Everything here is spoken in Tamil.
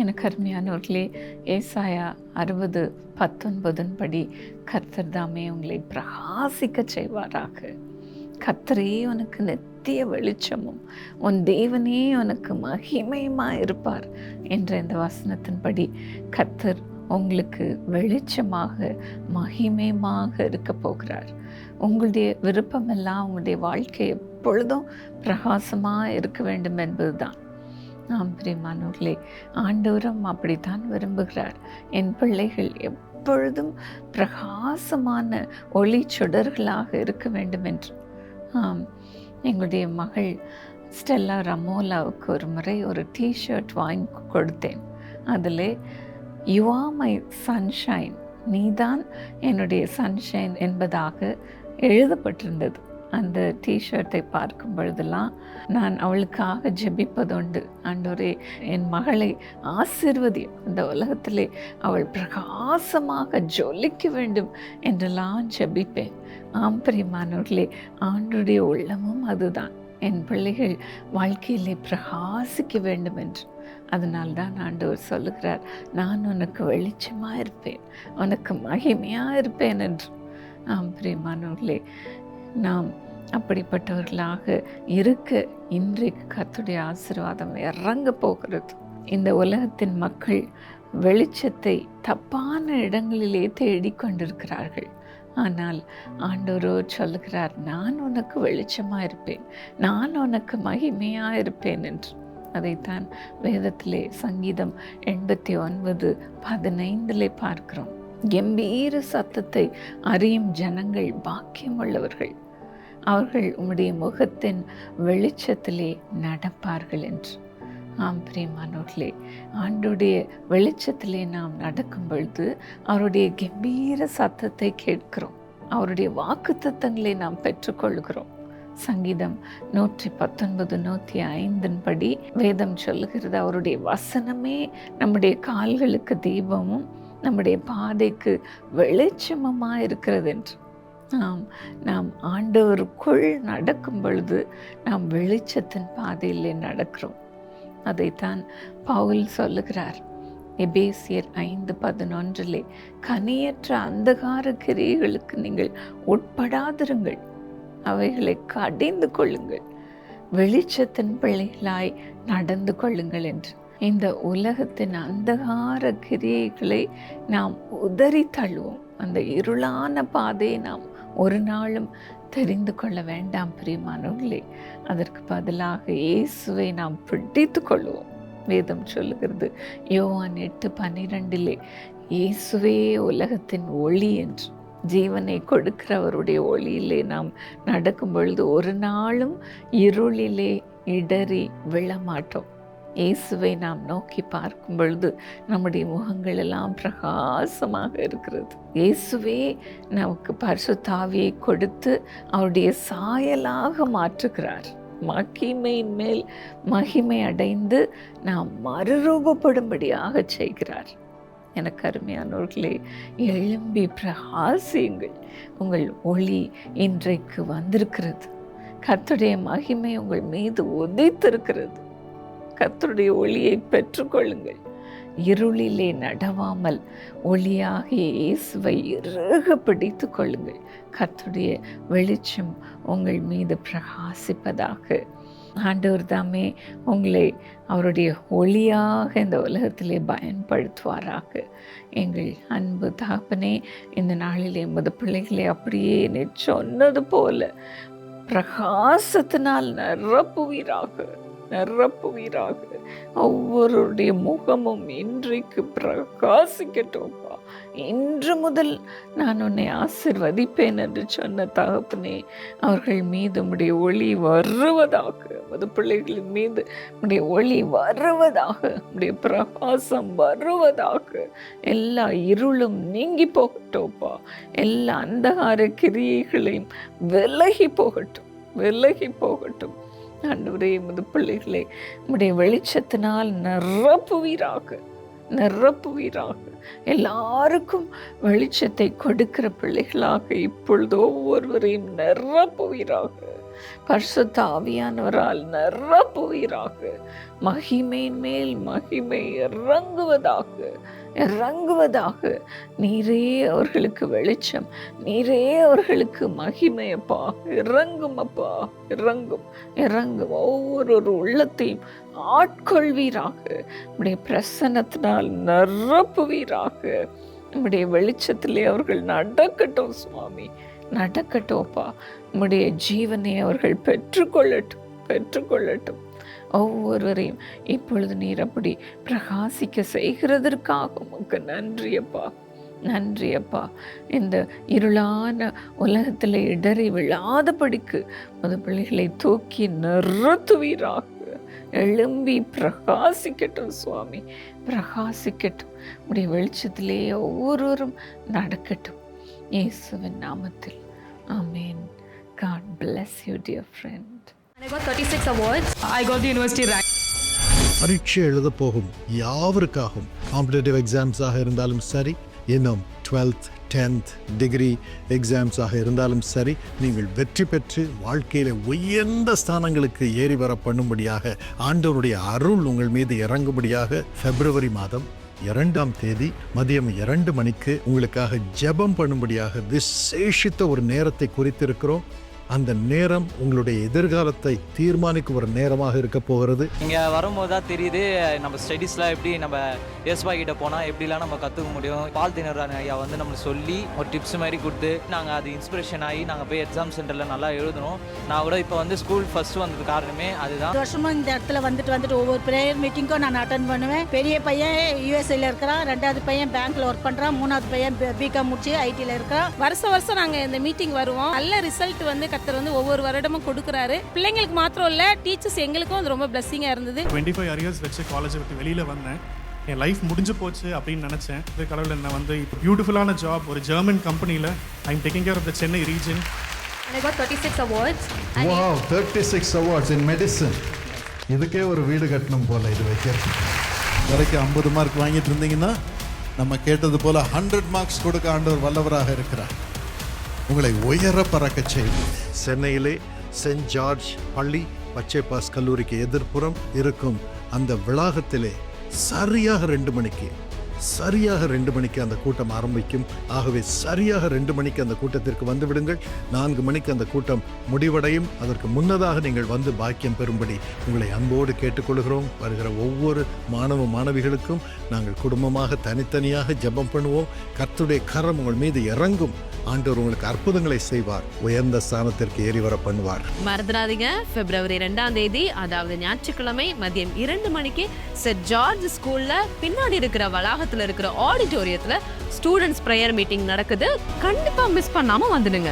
எனக்கு அருமையானவர்களே ஏசாயா அறுபது பத்தொன்பதன்படி கர்த்தர் தாமே உங்களை பிரகாசிக்க செய்வாராக. கர்த்தரே உனக்கு நித்திய வெளிச்சமும் உன் தேவனே உனக்கு மகிமையுமா இருப்பார் என்ற இந்த வசனத்தின்படி கர்த்தர் உங்களுக்கு வெளிச்சமாக மகிமையமாக இருக்க போகிறார். உங்களுடைய விருப்பமெல்லாம் உங்களுடைய வாழ்க்கை எப்பொழுதும் பிரகாசமாக இருக்க வேண்டும் என்பதுதான். ஆம் பிரியமானவர்களே ஆண்டவரும் அப்படித்தான் விரும்புகிறார். என் பிள்ளைகள் எப்பொழுதும் பிரகாசமான ஒளி சுடர்களாக இருக்க வேண்டும் என்று. ஆம் எங்களுடைய மகள் ஸ்டெல்லா ரமோலாவுக்கு ஒரு முறை ஒரு டிஷர்ட் வாங்கி கொடுத்தேன். அதில் யுவா மை சன்ஷைன் நீதான் என்னுடைய சன்ஷைன் என்பதாக எழுதப்பட்டிருந்தது. அந்த டிஷர்ட்டை பார்க்கும் பொழுதெல்லாம் நான் அவளுக்காக ஜெபிப்பதுண்டு. ஆண்டோரே என் மகளை ஆசிர்வதி இந்த உலகத்திலே அவள் பிரகாசமாக ஜொலிக்க வேண்டும் என்றெல்லாம் ஜெபிப்பேன். ஆம் பிரியமானவர்களே ஆண்டுடைய உள்ளமும் அதுதான். என் பிள்ளைகள் வாழ்க்கையிலே பிரகாசிக்க வேண்டும் என்று. அதனால்தான் ஆண்டவர் சொல்லுகிறார் நான் உனக்கு வெளிச்சமாக இருப்பேன். உனக்கு மகிமையாக இருப்பேன் என்று. ஆம் பிரியமானவர்களே நாம் அப்படிப்பட்டவர்களாக இருக்க இன்றைக்கு கத்துடைய ஆசீர்வாதம் இறங்க போகிறது. இந்த உலகத்தின் மக்கள் வெளிச்சத்தை தப்பான இடங்களிலே தேடிக்கொண்டிருக்கிறார்கள் ஆனால் ஆண்டோரோ சொல்கிறார் நான் உனக்கு வெளிச்சமாக இருப்பேன். நான் உனக்கு மகிமையாக இருப்பேன் என்று. அதைத்தான் வேதத்திலே சங்கீதம் எண்பத்தி ஒன்பது பதினைந்திலே பார்க்கிறோம். கம்பீர சத்தத்தை அறியும் ஜனங்கள் பாக்கியம் உள்ளவர்கள். அவர்கள் உம்முடைய முகத்தின் வெளிச்சத்திலே நடப்பார்கள் என்று. ஆம் பிரியமானவர்களே ஆண்டுடைய வெளிச்சத்திலே நாம் நடக்கும் பொழுது அவருடைய கம்பீர சத்தத்தை கேட்கிறோம். அவருடைய வாக்கு தத்தங்களை நாம் பெற்றுக்கொள்கிறோம். சங்கீதம் நூற்றி பத்தொன்பது நூற்றி ஐந்தின் படி வேதம் சொல்லுகிறது அவருடைய வசனமே நம்முடைய கால்களுக்கு தீபமும் நம்முடைய பாதைக்கு வெளிச்சமமாக இருக்கிறது என்று நாம் நாம் ஆண்டவருக்குள் நடக்கும் பொழுது நாம் வெளிச்சத்தின் பாதையிலே நடக்கிறோம். அதைத்தான் பவுல் சொல்லுகிறார். எபேசியர் ஐந்து பதினொன்றிலே கனியற்ற அந்தகார கிரியைகளுக்கு நீங்கள் உட்படாதிருங்கள். அவைகளை கடிந்து கொள்ளுங்கள். வெளிச்சத்தின் பிள்ளைகளாய் நடந்து கொள்ளுங்கள் என்று. இந்த உலகத்தின் அந்தகார கிரியைகளை நாம் உதறி தள்ளுவோம். அந்த இருளான பாதையை நாம் ஒரு நாளும் தெரிந்து கொள்ள வேண்டாம் பிரியமானவர்களே. அதற்கு பதிலாக இயேசுவை நாம் பிடித்து கொள்வோம். வேதம் சொல்லுகிறது யோவான் எட்டு பன்னிரெண்டிலே இயேசுவே உலகத்தின் ஒளி என்று. ஜீவனை கொடுக்கிறவருடைய ஒளியிலே நாம் நடக்கும் பொழுது ஒரு நாளும் இருளிலே இடறி விழமாட்டோம் இயேசுவை நாம் நோக்கி பார்க்கும் பொழுது நம்முடைய முகங்கள் எல்லாம் பிரகாசமாக இருக்கிறது. இயேசுவே நமக்கு பரிசுத்தாவியை கொடுத்து அவருடைய சாயலாக மாற்றுகிறார். மகிமையின் மேல் மகிமை அடைந்து நாம் மறுரூபப்படும்படியாக செய்கிறார். எனக்கு அருமையானவர்களே எழும்பி பிரகாசியுங்கள். உங்கள் ஒளி இன்றைக்கு வந்திருக்கிறது. கத்துடைய மகிமை உங்கள் மீது உதைத்திருக்கிறது. கத்துடைய ஒளியை பெற்றுக்கொள்ளுங்கள். இருளிலே நடவாமல் ஒளியாகிய இயேசுவை இறுக பிடித்து கொள்ளுங்கள். கத்துடைய வெளிச்சம் உங்கள் மீது பிரகாசிப்பதாக. ஆண்டவர் தாமே உங்களை அவருடைய ஒளியாக இந்த உலகத்திலே பயன்படுத்துவாராக. எங்கள் அன்பு தாப்பனே இந்த நாளில் எமது பிள்ளைகளை அப்படியே நீ சொன்னது போல பிரகாசத்தினால் நிரப்புவீராக. நிரப்புவீராக ஒவ்வொருடைய முகமும் இன்றைக்கு பிரகாசிக்கட்டும்ப்பா. இன்று முதல் நான் உன்னை ஆசிர்வதிப்பேன் என்று சொன்ன தகப்பனே அவர்கள் மீது உடைய ஒளி வருவதாக மது பிள்ளைகளின் மீது உடைய ஒளி வருவதாக உடைய பிரகாசம் வருவதாக எல்லா இருளும் நீங்கி போகட்டும்ப்பா. எல்லா அந்தகார கிரியைகளையும் விலகி போகட்டும் விலகி போகட்டும். ஆண்டவரே எமது பிள்ளைகளை உடைய வெளிச்சத்தினால் நிரப்புவீராக நிரப்புவீராக. எல்லாருக்கும் வெளிச்சத்தை கொடுக்கிற பிள்ளைகளாக இப்பொழுது ஒவ்வொருவரையும் நிரப்புவீராக. பரிசுத்த ஆவியானவரால் நிரப்புவீராக. மகிமையின் மேல் மகிமை இறங்குவதாக இறங்குவதாக. நீரே அவர்களுக்கு வெளிச்சம் நீரே அவர்களுக்கு மகிமையப்பா இறங்கும் அப்பா இறங்கும் இறங்கும். ஒவ்வொரு உள்ளத்தையும் ஆட்கொள்வீராக. உடைய பிரசன்னத்தினால் நிரப்புவீராக. நம்முடைய வெளிச்சத்திலே அவர்கள் நடக்கட்டும் சுவாமி. நடக்கட்டும்ப்பா. உம்முடைய ஜீவனை அவர்கள் பெற்றுக்கொள்ளட்டும் பெற்றுக்கொள்ளட்டும். ஒவ்வொருவரையும் இப்பொழுது நீர் அப்படி பிரகாசிக்க செய்கிறதற்காக உமக்கு நன்றியப்பா. நன்றியப்பா. இந்த இருளான உலகத்தில் இடறி விழாதபடிக்கு முத பிள்ளைகளை தூக்கி நிறுத்துவீராக. எழும்பி பிரகாசிக்கட்டும் சுவாமி பிரகாசிக்கட்டும். உடைய வெளிச்சத்திலே ஒவ்வொருவரும் நடக்கட்டும். இயேசுவின் நாமத்தில் ஆமென் God bless you dear friend And I got 36 awards. I got the university rank. பரீட்சை எழுத போகும் யாவருக்காகவும் காம்படேட்டிவ் எக்ஸாம்ஸாக இருந்தாலும் சரி இன்னும் டுவெல்த் டென்த் டிகிரி எக்ஸாம்ஸாக இருந்தாலும் சரி நீங்கள் வெற்றி பெற்று வாழ்க்கையில் உயர்ந்த ஸ்தானங்களுக்கு ஏறி வர பண்ணும்படியாக ஆண்டவருடைய அருள் உங்கள் மீது இறங்கும்படியாக பிப்ரவரி மாதம் இரண்டாம் தேதி மதியம் இரண்டு மணிக்கு உங்களுக்காக ஜெபம் பண்ணும்படியாக விசேஷித்த ஒரு நேரத்தை குறித்திருக்கிறோம். அந்த நேரம் உங்களுடைய எதிர்காலத்தை தீர்மானிக்கும் ஒரு நேரமாக இருக்க போகிறது. இங்கே வரும்போது தான் தெரியுது நம்ம ஸ்டடீஸ்லாம் எப்படி நம்ம எஸ்பா கிட்ட போனால் எப்படிலாம் நம்ம கற்றுக்க முடியும்? பால் தினரான ஐயா வந்து நம்மளுக்கு சொல்லி ஒரு டிப்ஸ் மாதிரி கொடுத்து நாங்கள் அது இன்ஸ்பிரேஷன் ஆகி நாங்கள் போய் எக்ஸாம் சென்டரில் நல்லா எழுதணும். நான் கூட இப்போ வந்து ஸ்கூல் ஃபஸ்ட்டு வந்தது காரணமே அதுதான். பத்து வருஷமா இந்த இடத்துல வந்துட்டு வந்துட்டு ஒவ்வொரு ப்ரேயர் மீட்டிங்க்கும் நான் அட்டன் பண்ணுவேன். பெரிய பையன் யூஎஸ்ஏல இருக்கிறான் ரெண்டாவது பையன் பேங்க்ல ஒர்க் பண்றான் மூணாவது பையன் பிகாம் முடிச்சு ஐடில இருக்கிறான். வருஷம் வருஷம் நாங்க இந்த மீட்டிங் வருவோம். நல்ல ரிசல்ட் வந்து கத்தர் வந்து ஒவ்வொரு வருடமும் கொடுக்குறாரு. பிள்ளைங்களுக்கு மாத்திரம் இல்ல டீச்சர்ஸ் எங்களுக்கும் அது ரொம்ப பிளஸ்ஸிங்கா இருந்தது. டுவெண்ட்டி ஃபைவ் இயர்ஸ் வச்சு காலேஜை விட்டு வெளியில் வந்தேன். என் லைஃப் முடிஞ்சு போச்சு அப்படின்னு நினச்சேன். இது கடவுள் என்ன வந்து இப்போ பியூட்டிஃபுல்லான ஜாப் ஒரு ஜெர்மன் கம்பெனியில் I'm taking care of the Chennai region And I got 36 awards. And thirty six awards in medicine இதுக்கே ஒரு வீடு கட்டணும் போல இது வைக்கிறது வரைக்கும் ஐம்பது மார்க் வாங்கிட்டு இருந்தீங்கன்னா நம்ம கேட்டது போல ஹண்ட்ரட் மார்க்ஸ் கொடுக்க ஆண்டவர் வல்லவராக இருக்கிறார். உங்களை உயர பறக்க செய்யும். சென்னையிலே சென்ட் ஜார்ஜ் பள்ளி பச்சைப்பாஸ் கல்லூரிக்கு எதிர்ப்புறம் இருக்கும் அந்த வளாகத்திலே சரியாக ரெண்டு மணிக்கு சரியாக ரெண்டு மணிக்கு அந்த கூட்டம் ஆரம்பிக்கும். ஆகவே சரியாக ரெண்டு மணிக்கு அந்த கூட்டத்திற்கு வந்து விடுங்கள். நான்கு மணிக்கு அந்த கூட்டம் முடிவடையும். அதற்கு முன்னதாக நீங்கள் வந்து பாக்கியம் பெறும்படி உங்களை அன்போடு கேட்டுக்கொள்கிறோம். வருகிற ஒவ்வொரு மாணவ மாணவிகளுக்கும் நாங்கள் குடும்பமாக தனித்தனியாக ஜெபம் பண்ணுவோம். கர்த்துடைய கரம் உங்கள் மீது இறங்கும். ஆண்டவர் உங்களுக்கு அற்புதங்களை செய்வார். உயர்ந்த ஸ்தானத்திற்கு ஏறி வர பண்ணுவார். மறந்துடாதீங்க. பிப்ரவரி ரெண்டாம் தேதி அதாவது ஞாயிற்றுக்கிழமை மதியம் இரண்டு மணிக்கு செட் ஜார்ஜ் ஸ்கூல்ல பின்னாடி இருக்கிற வளாகத்தில் இருக்கிற ஆடிட்டோரியத்தில் ஸ்டூடெண்ட்ஸ் ப்ரேயர் மீட்டிங் நடக்குது. கண்டிப்பா மிஸ் பண்ணாம வந்துடுங்க.